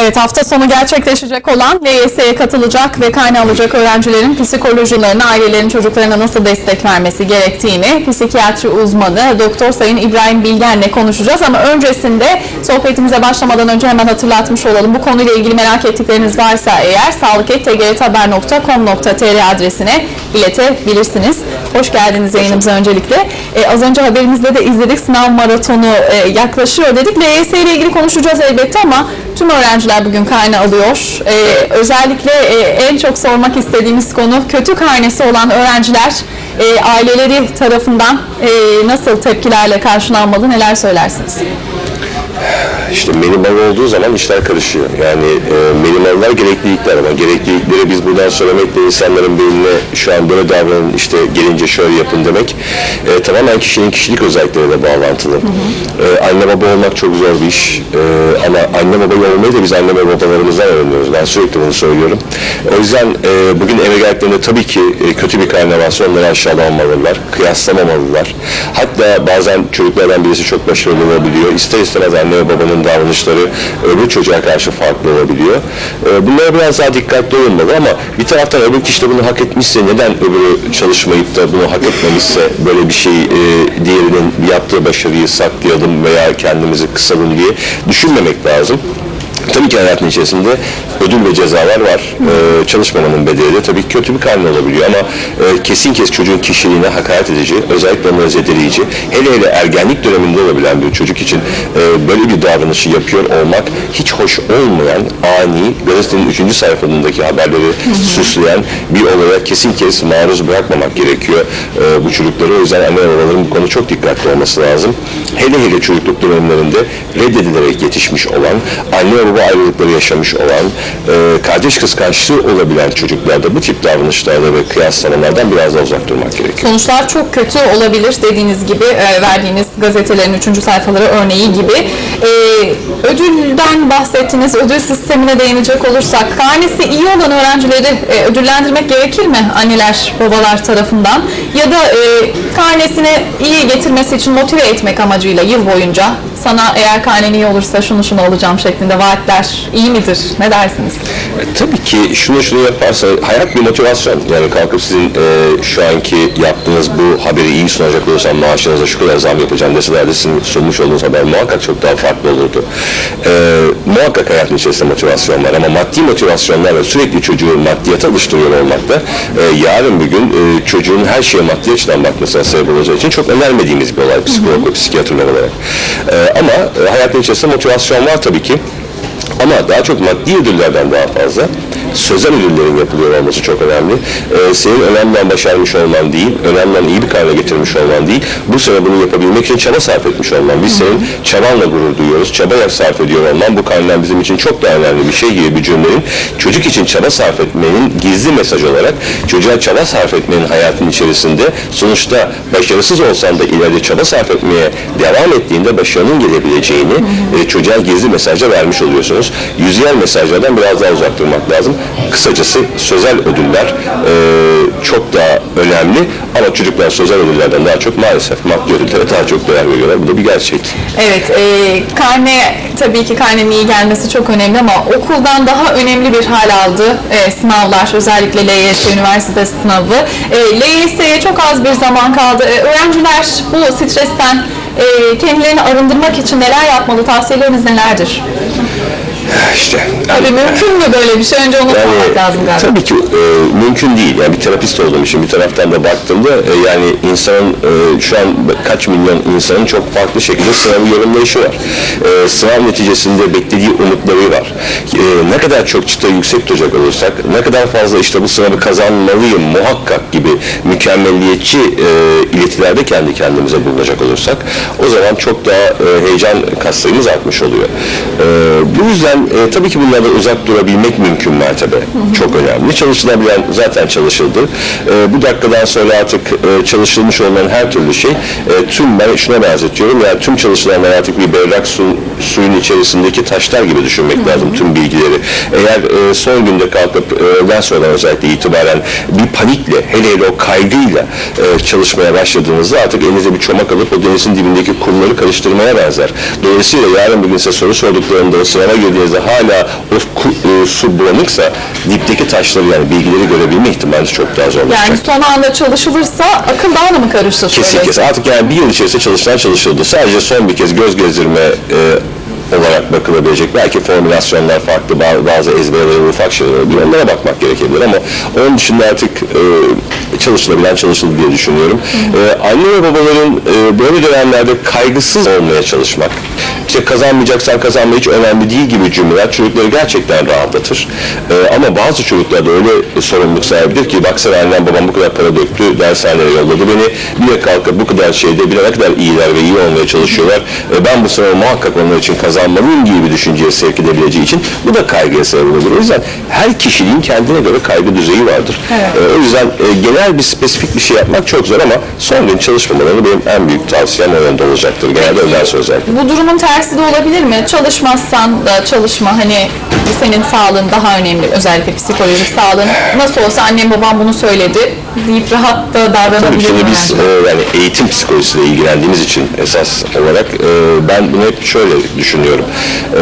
Evet hafta sonu gerçekleşecek olan LYS'ye katılacak ve kaynağı alacak öğrencilerin psikolojilerine, ailelerin çocuklarına nasıl destek vermesi gerektiğini psikiyatri uzmanı Doktor Sayın İbrahim Bilgen'le konuşacağız. Ama öncesinde sohbetimize başlamadan önce hemen hatırlatmış olalım. Bu konuyla ilgili merak ettikleriniz varsa eğer sağlık.tgthaber.com.tr adresine iletebilirsiniz. Hoş geldiniz yayınımıza öncelikle. Ee, az önce haberimizde de izledik sınav maratonu e, yaklaşıyor dedik. LYS ile ilgili konuşacağız elbette ama tüm öğrenciler bugün karne alıyor. Ee, özellikle e, en çok sormak istediğimiz konu kötü karnesi olan öğrenciler e, aileleri tarafından e, nasıl tepkilerle karşılanmalı neler söylersiniz? İşte minimal olduğu zaman işler karışıyor. Yani e, minimaller gereklilikler ama gereklilikleri biz buradan söylemekle insanların beynine şu an böyle davranın işte gelince şöyle yapın demek e, tamamen kişinin kişilik özellikleriyle bağlantılı. E, anne baba olmak çok zor bir iş E, ama anne baba olmayı da biz anne ve babalarımızdan öğreniyoruz. Ben sürekli bunu söylüyorum. O yüzden e, bugün eve geldiklerinde tabii ki e, kötü bir karne varsa onları aşağılamamalılar, kıyaslamamalılar. Hatta bazen çocuklardan birisi çok başarılı olabiliyor. İster istemez anne ve babanın davranışları öbür çocuğa karşı farklı olabiliyor. E, bunlara biraz daha dikkatli olunmalı ama bir taraftan öbür kişi de bunu hak etmişse neden öbürü çalışmayıp da bunu hak etmemişse böyle bir şey e, diğerinin yaptığı başarıyı saklayalım veya kendimizi kısalım diye düşünmemek lazım. Tabii ki hayatın içerisinde ödül ve cezalar var. Ee, çalışmamanın bedeli de tabii kötü bir karne olabiliyor ama e, kesin kes çocuğun kişiliğine hakaret edici, özellikle onu zedeleyici, hele hele ergenlik döneminde olabilen bir çocuk için e, böyle bir davranışı yapıyor olmak hiç hoş olmayan, ani, gazetenin 3. sayfalarındaki haberleri süsleyen bir olaya kesin kes maruz bırakmamak gerekiyor e, bu çocukları. O yüzden anne babaların bu konuda çok dikkatli olması lazım. Hele hele çocukluk dönemlerinde reddedilerek yetişmiş olan, anne ve baba ayrılıkları yaşamış olan, e, kardeş kıskançlığı olabilen çocuklarda bu tip davranışlarda ve kıyaslamalardan biraz daha uzak durmak gerekiyor. Sonuçlar çok kötü olabilir dediğiniz gibi e, verdiğiniz gazetelerin 3. sayfaları örneği gibi. E, ödülden bahsettiniz. Ödül sistemine değinecek olursak karnesi iyi olan öğrencileri e, ödüllendirmek gerekir mi anneler babalar tarafından? Ya da e, karnesini iyi getirmesi için motive etmek amacıyla yıl boyunca sana eğer karnen iyi olursa şunu şunu olacağım şeklinde vaatler iyi midir? Ne dersiniz? E, tabii ki şunu şunu yaparsa hayat bir motivasyon. Yani kalkıp sizin e, şu anki yaptığınız bu haberi iyi sunacak olursam maaşınıza şu kadar zam yapacağım deseler de sizin sunmuş olduğunuz haber muhakkak çok daha farklı olurdu. E, muhakkak hayatın içerisinde motivasyon var ama maddi motivasyonlarla sürekli çocuğu maddiyata alıştırıyor olmak da e, yarın bir gün e, çocuğun her şeye maddi açıdan bakmasına sebep olacağı için çok önermediğimiz bir olay psikolog ve psikiyatrlar olarak. E, ama e, hayatın içerisinde motivasyon var tabii ki. Ama daha çok maddi ödüllerden daha fazla sözel ödüllerin yapılıyor olması çok önemli. Ee, senin önemli başarmış olman değil, önemli iyi bir karne getirmiş olman değil, bu sene bunu yapabilmek için çaba sarf etmiş olman. Biz senin çabanla gurur duyuyoruz, çaba sarf ediyor olman, bu karnen bizim için çok daha önemli bir şey gibi bir cümlenin çocuk için çaba sarf etmenin gizli mesaj olarak çocuğa çaba sarf etmenin hayatın içerisinde sonuçta başarısız olsan da ileride çaba sarf etmeye devam ettiğinde başarının gelebileceğini e, çocuğa gizli mesajla vermiş oluyorsunuz. Yüzeyel mesajlardan biraz daha uzak durmak lazım. Kısacası sözel ödüller e, çok daha önemli ama çocuklar sözel ödüllerden daha çok maalesef maddi ödüllere daha çok değer veriyorlar. Bu da bir gerçek. Evet, e, karne tabii ki karnenin iyi gelmesi çok önemli ama okuldan daha önemli bir hal aldı e, sınavlar. Özellikle LYS üniversite sınavı. E, LYS'ye çok az bir zaman kaldı. E, öğrenciler bu stresten e, kendilerini arındırmak için neler yapmalı? Tavsiyeleriniz nelerdir? İşte Tabii mümkün mü böyle bir şey? Önce onu sormak lazım galiba. Tabii ki e, mümkün değil. Yani bir terapist olduğum için bir taraftan da baktığımda e, yani insanın e, şu an kaç milyon insanın çok farklı şekilde sınavı yorumlayışı var. E, sınav neticesinde beklediği umutları var. E, ne kadar çok çıta yüksek tutacak olursak, ne kadar fazla işte bu sınavı kazanmalıyım muhakkak gibi mükemmelliyetçi e, iletilerde kendi kendimize bulunacak olursak o zaman çok daha e, heyecan kaslarımız artmış oluyor. E, bu yüzden e, tabii ki bunlardan uzak durabilmek mümkün mertebe. Çok önemli. Çalışılabilen zaten çalışıldı. E, bu dakikadan sonra artık e, çalışılmış olan her türlü şey e, tüm ben şuna benzetiyorum. Yani tüm çalışılanlar artık bir berrak su suyun içerisindeki taşlar gibi düşünmek lazım tüm bilgileri. Eğer e, son günde kalkıp öğleden sonra özellikle itibaren bir panikle hele hele o kaygıyla e, çalışmaya başladığınızda artık elinize bir çomak alıp o denizin dibindeki kumları karıştırmaya benzer. Dolayısıyla yarın bir gün size soru sorduklarında sınava girdiğinizde hala o ku- e, su bulanıksa dipteki taşları yani bilgileri görebilme ihtimaliniz çok daha zorlaşacak. Yani son anda çalışılırsa akıl daha da mı karışır? Kesin kesin. Artık yani bir yıl içerisinde çalışılan çalışıldı. Sadece son bir kez göz gezdirme e, olarak bakılabilecek. Belki formülasyonlar farklı, ba- bazı ezberleri ufak şeyler olabilir. Onlara bakmak gerekebilir ama onun dışında artık e, çalışılabilen çalışıldı diye düşünüyorum. E, anne ve babaların e, böyle dönemlerde kaygısız olmaya çalışmak, işte kazanmayacaksan kazanma hiç önemli değil gibi cümleler çocukları gerçekten rahatlatır. E, ama bazı çocuklar da öyle sorumluluk sahibidir ki baksana annem babam bu kadar para döktü, dershaneye yolladı beni. Bir kalkıp bu kadar şeyde bir ne kadar iyiler ve iyi olmaya çalışıyorlar. E, ben bu sınavı muhakkak onlar için kazanmalıyım gibi bir düşünceye sevk edebileceği için bu da kaygıya sebep olur. O yüzden her kişinin kendine göre kaygı düzeyi vardır. E, o yüzden e, genel bir spesifik bir şey yapmak çok zor ama son gün çalışmalarını benim en büyük tavsiyem o yönde olacaktır. Genelde özel özellikle. Bu durumun tersi de olabilir mi? Çalışmazsan da çalışma hani senin sağlığın daha önemli özellikle psikolojik sağlığın. Nasıl olsa annem babam bunu söyledi deyip rahat da Tabii davranabilir şimdi mi biz yani? e, yani eğitim psikolojisiyle ilgilendiğimiz için esas olarak e, ben bunu hep şöyle düşünüyorum. E,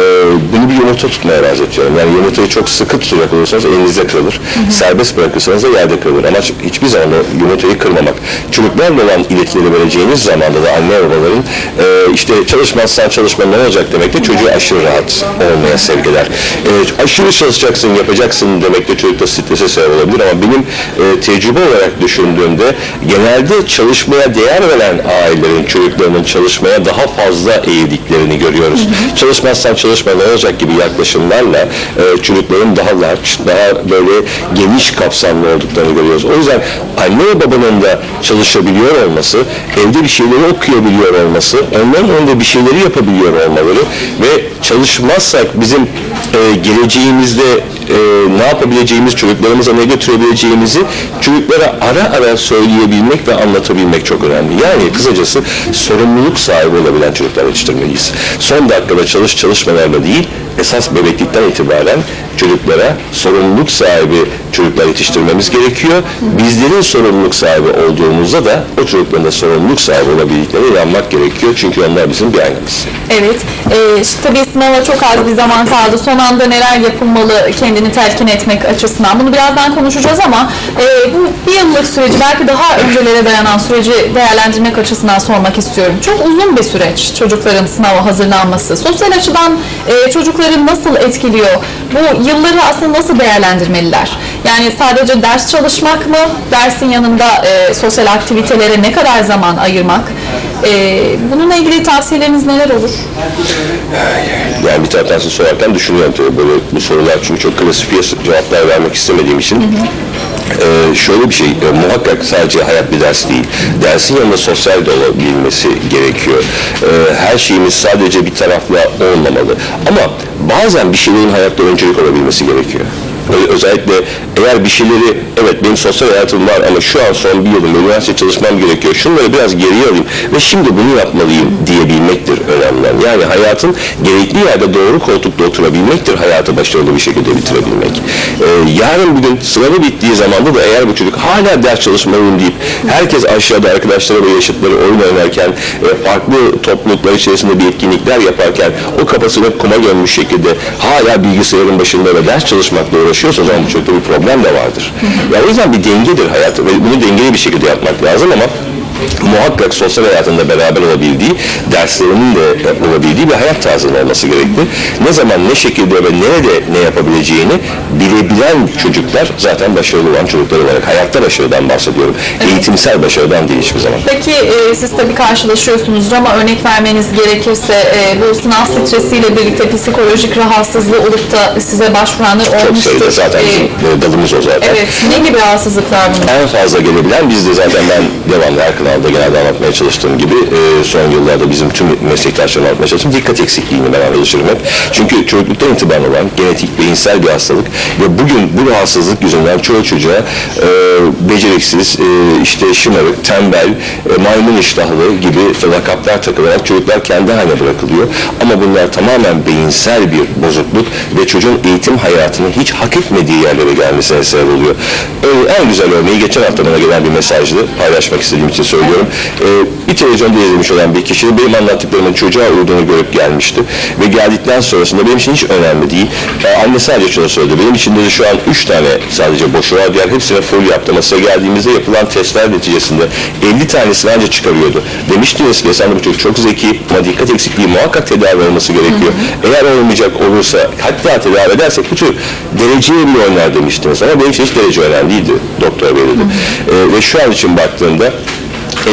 bunu bir yumurta tutmaya benzetiyorum. Yani yumurtayı çok sıkı tutacak olursanız elinizde kırılır. Serbest bırakırsanız da yerde kırılır. Amaç hiçbir zaman o yumurtayı kırmamak. Çocuklarla olan iletileri vereceğiniz zamanda da anne babaların e, işte çalışmazsan çalışma ne olacak demek de çocuğu aşırı rahat olmaya sevk eder. E, aşırı çalışacaksın, yapacaksın demek de çocukta strese sebep olabilir ama benim e, tecrübe olarak düşündüğümde genelde çalışmaya değer veren ailelerin çocuklarının çalışmaya daha fazla eğildiklerini görüyoruz. Çalışmazsan çalışma ne olacak gibi yaklaşımlarla e, çocukların daha large, daha böyle geniş kapsamlı olduklarını görüyoruz. O yüzden anne ve babanın da çalışabiliyor olması, evde bir şeyleri okuyabiliyor olması, onların önünde bir şeyleri yapabiliyor olmaları ve çalışmazsak bizim e, geleceğimizde e, ne yapabileceğimiz, çocuklarımıza ne götürebileceğimizi çocuklara ara ara söyleyebilmek ve anlatabilmek çok önemli. Yani kısacası sorumluluk sahibi olabilen çocuklar yetiştirmeliyiz. Son dakikada çalış çalışmalarla değil, esas bebeklikten itibaren çocuklara sorumluluk sahibi çocuklar yetiştirmemiz gerekiyor. Bizlerin sorumluluk sahibi olduğumuzda da o çocukların da sorumluluk sahibi olabildiklerine inanmak gerekiyor. Çünkü onlar bizim bir aynamız. Evet. Ee, işte tabii sınava çok az bir zaman kaldı. Son anda neler yapılmalı kendini telkin etmek açısından. Bunu birazdan konuşacağız ama e, bu bir yıllık süreci belki daha öncelere dayanan süreci değerlendirmek açısından sormak istiyorum. Çok uzun bir süreç çocukların sınava hazırlanması. Sosyal açıdan e, çocukları nasıl etkiliyor? Bu yılları aslında nasıl değerlendirmeliler? Yani sadece ders çalışmak mı? Dersin yanında e, sosyal aktivitelere ne kadar zaman ayırmak? E, bununla ilgili tavsiyeleriniz neler olur? Yani bir taraftan size sorarken düşünüyorum tabii böyle bu sorular çünkü çok klasifiye cevaplar vermek istemediğim için. Ee, şöyle bir şey, e, muhakkak sadece hayat bir ders değil. Dersin yanında sosyal de olabilmesi gerekiyor. Ee, her şeyimiz sadece bir tarafla olmamalı. Ama bazen bir şeylerin hayatta öncelik olabilmesi gerekiyor. Özellikle eğer bir şeyleri, evet benim sosyal hayatım var ama şu an son bir yılım üniversite çalışmam gerekiyor. Şunları biraz geriye alayım ve şimdi bunu yapmalıyım diyebilmektir önemli. Yani hayatın gerekli yerde doğru koltukta oturabilmektir hayatı başarılı bir şekilde bitirebilmek. Ee, yarın bir gün sınavı bittiği zamanda da eğer bu çocuk hala ders çalışmalıyım deyip herkes aşağıda arkadaşları ve yaşıtları oyun oynarken e, farklı topluluklar içerisinde bir etkinlikler yaparken o kafasını kuma gömmüş şekilde hala bilgisayarın başında ve ders çalışmakla uğraşıyorsa o zaman bu çocukta bir problem de vardır. Yani o yüzden bir dengedir hayat ve bunu dengeli bir şekilde yapmak lazım ama muhakkak sosyal hayatında beraber olabildiği, derslerinin de olabildiği bir hayat tarzının olması gerekli. Ne zaman, ne şekilde ve nerede ne yapabileceğini bilebilen çocuklar zaten başarılı olan çocuklar olarak hayatta başarıdan bahsediyorum. Eğitimsel başarıdan değil hiçbir zaman. Peki e, siz tabii karşılaşıyorsunuzdur ama örnek vermeniz gerekirse e, bu sınav stresiyle birlikte psikolojik rahatsızlığı olup da size başvuranlar Çok olmuştur. sayıda zaten E, bizim e, dalımız o zaten. evet, ne gibi rahatsızlıklar bunlar? En fazla gelebilen bizde zaten ben devamlı arkadaşlarım kanalda genelde anlatmaya çalıştığım gibi e, son yıllarda bizim tüm meslektaşlarım anlatmaya çalıştığım dikkat eksikliğini ben anlatırım hep. Çünkü çocukluktan itibaren olan genetik beyinsel bir hastalık ve bugün bu rahatsızlık yüzünden çoğu çocuğa e, beceriksiz, e, işte şımarık, tembel, e, maymun iştahlı gibi lakaplar takılarak çocuklar kendi haline bırakılıyor. Ama bunlar tamamen beyinsel bir bozukluk ve çocuğun eğitim hayatını hiç hak etmediği yerlere gelmesine sebep oluyor. En, en güzel örneği geçen hafta bana gelen bir mesajdı. Paylaşmak istediğim için söylüyorum. E, bir televizyonda izlemiş olan bir kişi benim anlattıklarımın çocuğa uyduğunu görüp gelmişti. Ve geldikten sonrasında benim için hiç önemli değil. E, anne sadece şunu söyledi. Benim içinde de şu an 3 tane sadece boşu var. Diğer hepsine full yaptım. Masaya geldiğimizde yapılan testler neticesinde 50 tanesini ancak çıkarıyordu. Demiştiniz ki sen bu çocuk çok zeki ama dikkat eksikliği muhakkak tedavi olması gerekiyor. Eğer olmayacak olursa hatta tedavi edersek bu çocuk dereceye bile oynar demiştiniz. Ama benim için hiç derece önemli değildi doktor bey dedi. E, ve şu an için baktığımda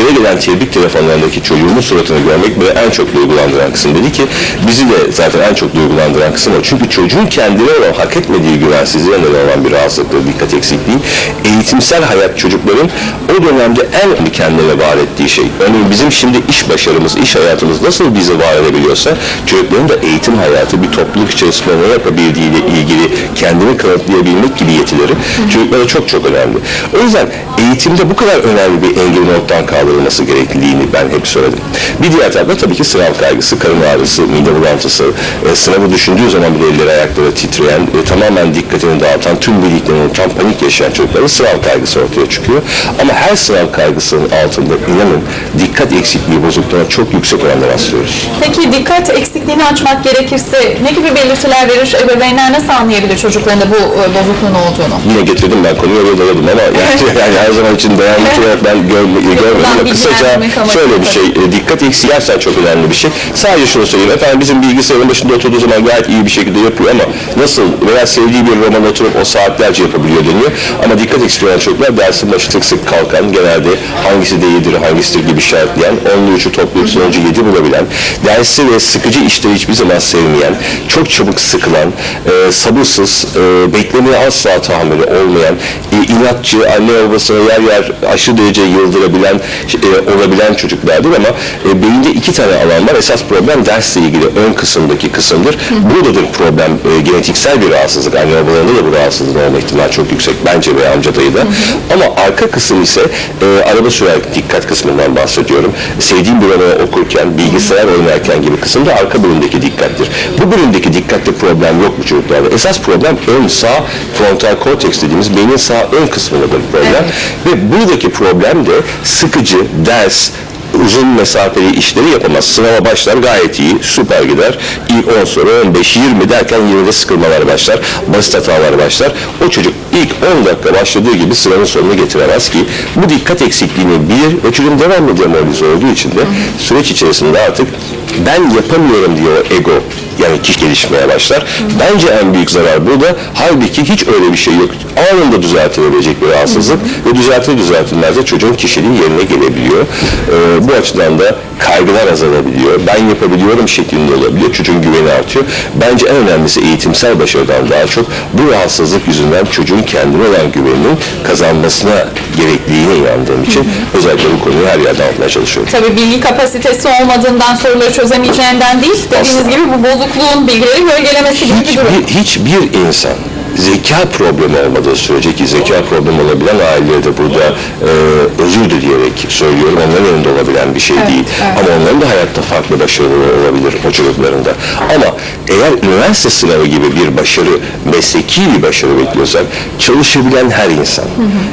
eve gelen tebrik telefonlarındaki çocuğumun suratını görmek beni en çok duygulandıran kısım. Dedi ki bizi de zaten en çok duygulandıran kısım o. Çünkü çocuğun kendine olan hak etmediği güvensizliğe neden olan bir rahatsızlıktır, dikkat eksikliği. Eğitimsel hayat çocukların o dönemde en kendine var ettiği şey. Örneğin bizim şimdi iş başarımız, iş hayatımız nasıl bizi var edebiliyorsa çocukların da eğitim hayatı bir topluluk içerisinde ne yapabildiğiyle ilgili kendini kanıtlayabilmek gibi yetileri çocuklara çok çok önemli. O yüzden eğitimde bu kadar önemli bir engelin ortadan kaldırılması gerekliliğini ben hep söyledim. Bir diğer tarafta tabii ki sınav kaygısı, karın ağrısı, mide bulantısı, e, sınavı düşündüğü zaman bile elleri ayakları titreyen, e, tamamen dikkatini dağıtan, tüm bildiklerini unutan, panik yaşayan çocukların sınav kaygısı ortaya çıkıyor. Ama her sınav kaygısının altında inanın dikkat eksikliği bozukluğuna çok yüksek oranda rastlıyoruz. Peki dikkat eksikliğini açmak gerekirse ne gibi belirtiler verir? Ebeveynler nasıl anlayabilir çocuklarında bu e, bozukluğun olduğunu? Yine getirdim ben konuyu oraya daladım ama yani, yani her zaman için dayanmış olarak ben görme, görmedim ama kısaca şöyle bir şey, e, dikkat eksiği gerçekten çok önemli bir şey. Sadece şunu söyleyeyim, efendim bizim bilgisayarın başında oturduğu zaman gayet iyi bir şekilde yapıyor ama nasıl veya sevdiği bir roman oturup o saatlerce yapabiliyor deniyor. Ama dikkat eksikliği olan çocuklar dersin başı sık sık kalkan, genelde hangisi değildir, hangisidir gibi işaretleyen, onlu üçü toplayıp sonucu yedi bulabilen, dersi ve sıkıcı işleri hiçbir zaman sevmeyen, çok çabuk sıkılan, e, sabırsız, e, beklemeye asla tahammülü olmayan, e, inatçı, anne babasına yer yer aşırı derece yıldırabilen, e, olabilen çocuklardır ama e, beyinde iki tane alan var. Esas problem dersle ilgili ön kısımdaki kısımdır. Buradadır problem e, genetiksel bir rahatsızlık. Anne babalarında da bu rahatsızlığın olma ihtimali çok yüksek bence ve amca dayı da. Ama arka kısım ise e, araba sürerken dikkat kısmından bahsediyorum. Sevdiğim bir romanı okurken, bilgisayar oynarken gibi kısımda arka bölümdeki dikkattir. Bu bölümdeki dikkatte problem yok bu çocuklarda. Esas problem ön sağ frontal korteks dediğimiz beynin sağ ön kısmındadır problem. Ve buradaki problem de sıkıcı, ders, uzun mesafeli işleri yapamaz. Sınava başlar gayet iyi, süper gider. İlk 10 soru, 15, 20 derken 20'de sıkılmalar başlar. Basit hatalar başlar. O çocuk ilk 10 dakika başladığı gibi sınavın sonunu getiremez ki bu dikkat eksikliğini bilir ve çocuğun devamlı demoralize olduğu için de süreç içerisinde artık ben yapamıyorum diye o ego yani kişi gelişmeye başlar. Bence en büyük zarar burada. Halbuki hiç öyle bir şey yok. Anında düzeltilebilecek bir rahatsızlık ve düzeltilir düzeltilmez de çocuğun kişiliği yerine gelebiliyor. Ee, bu açıdan da kaygılar azalabiliyor. Ben yapabiliyorum şeklinde olabiliyor. Çocuğun güveni artıyor. Bence en önemlisi eğitimsel başarıdan daha çok bu rahatsızlık yüzünden çocuğun kendine olan güveninin kazanmasına gerekliliğine inandığım için özellikle bu konuyu her yerden anlatmaya çalışıyorum. Tabii bilgi kapasitesi olmadığından soruları çözemeyeceğinden değil, dediğiniz gibi bu bozukluğun bilgileri gölgelemesi gibi bir durum. Hiçbir insan zeka problemi olmadığı sürece ki zeka problemi olabilen aileleri de burada e, özür dileyerek söylüyorum onların önünde olabilen bir şey değil. evet. Ama onların da hayatta farklı başarıları olabilir o çocuklarında. Ama eğer üniversite sınavı gibi bir başarı, mesleki bir başarı bekliyorsak çalışabilen her insan,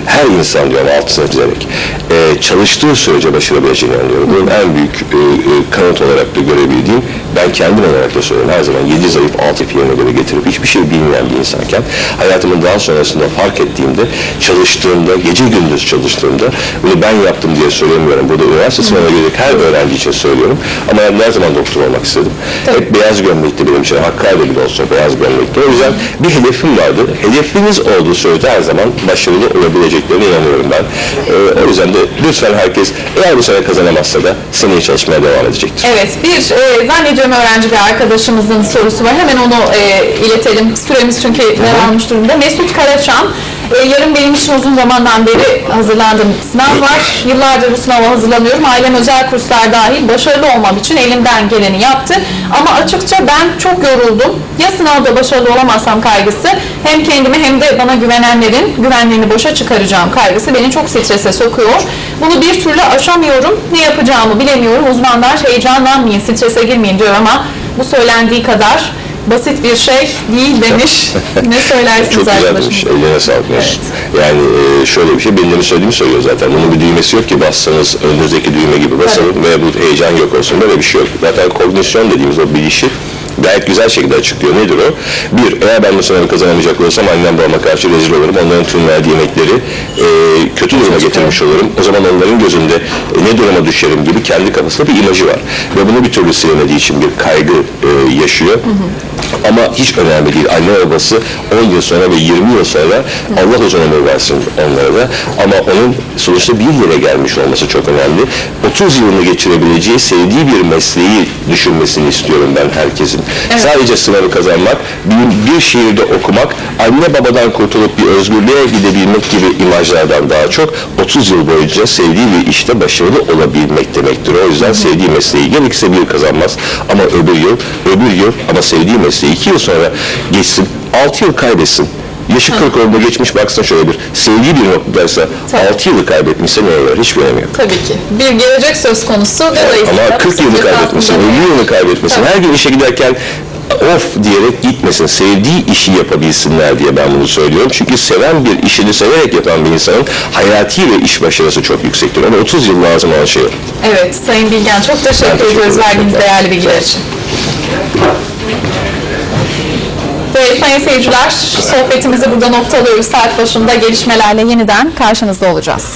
her insan diyorum altına çizerek e, çalıştığı sürece başarabileceğini anlıyorum. Bunun en büyük e, e, kanıt olarak da görebildiğim ben kendim olarak da söylüyorum her zaman yedi zayıf altı yerine göre getirip hiçbir şey bilmeyen bir insanken hayatımın daha sonrasında fark ettiğimde çalıştığımda, gece gündüz çalıştığımda bunu ben yaptım diye söylemiyorum. Burada üniversite sınavına girecek her öğrenci için söylüyorum. Ama ben her zaman doktor olmak istedim. Hep beyaz gömlekti benim için. Hakkari'de bile olsa beyaz gömlekti. O yüzden bir hedefim vardı. Hedefiniz olduğu sürece her zaman başarılı olabileceklerine inanıyorum ben. Ee, o yüzden de lütfen herkes eğer bu sene kazanamazsa da seneye çalışmaya devam edecektir. Evet, bir e, zannediyorum öğrenci bir arkadaşımızın sorusu var. Hemen onu e, iletelim. Süremiz çünkü daralmış durumda. Mesut Karaçam, E, yarın benim için uzun zamandan beri hazırlandığım sınav var. Yıllardır bu sınava hazırlanıyorum. Ailem özel kurslar dahil başarılı olmam için elimden geleni yaptı. Ama açıkça ben çok yoruldum. Ya sınavda başarılı olamazsam kaygısı hem kendimi hem de bana güvenenlerin güvenliğini boşa çıkaracağım kaygısı beni çok strese sokuyor. Bunu bir türlü aşamıyorum. Ne yapacağımı bilemiyorum. Uzmanlar heyecanlanmayın, strese girmeyin diyor ama bu söylendiği kadar basit bir şey değil demiş. ne söylersiniz Çok güzel demiş. Eline sağlık Mesut. Yani e, şöyle bir şey benim demin söylediğimi söylüyor zaten. Bunun bir düğmesi yok ki bassanız önünüzdeki düğme gibi basın ve bu heyecan yok olsun. Böyle bir şey yok. Zaten kognisyon dediğimiz o bilişi gayet güzel şekilde açıklıyor. Nedir o? Bir, eğer ben bu sınavı kazanamayacak olursam annem babama karşı rezil olurum. Onların tüm verdiği yemekleri e, kötü duruma getirmiş olurum. O zaman onların gözünde e, ne duruma düşerim gibi kendi kafasında bir imajı var. Ve bunu bir türlü silemediği için bir kaygı e, yaşıyor. Ama hiç önemli değil. Anne babası 10 yıl sonra ve 20 yıl sonra Allah uzun ömür versin onlara da. Ama onun sonuçta bir yere gelmiş olması çok önemli. 30 yılını geçirebileceği sevdiği bir mesleği düşünmesini istiyorum ben herkesin. Sadece sınavı kazanmak, bir, bir şehirde okumak, anne babadan kurtulup bir özgürlüğe gidebilmek gibi imajlardan daha çok 30 yıl boyunca sevdiği bir işte başarılı olabilmek demektir. O yüzden sevdiği mesleği gerekirse bir kazanmaz ama öbür yıl, öbür yıl ama sevdiği mesleği 2 yıl sonra geçsin, 6 yıl kaybetsin. Yaşı 40 oldu geçmiş baksın şöyle bir sevdiği bir noktadaysa Tabii. 6 yılı kaybetmişse ne olur hiçbir önemi yok. Tabii ki. Bir gelecek söz konusu. Dolayısıyla Ama 40 yılı kaybetmesin, aslında- 50 yılını kaybetmesin. Tabii. Her gün işe giderken of diyerek gitmesin. Sevdiği işi yapabilsinler diye ben bunu söylüyorum. Çünkü seven bir işini severek yapan bir insanın hayati ve iş başarısı çok yüksektir. Ama 30 yıl lazım olan şey. Evet Sayın Bilgen çok teşekkür, teşekkür ediyoruz verdiğiniz değerli bilgiler için. Ve sayın seyirciler sohbetimizi burada noktalıyoruz. Saat başında gelişmelerle yeniden karşınızda olacağız.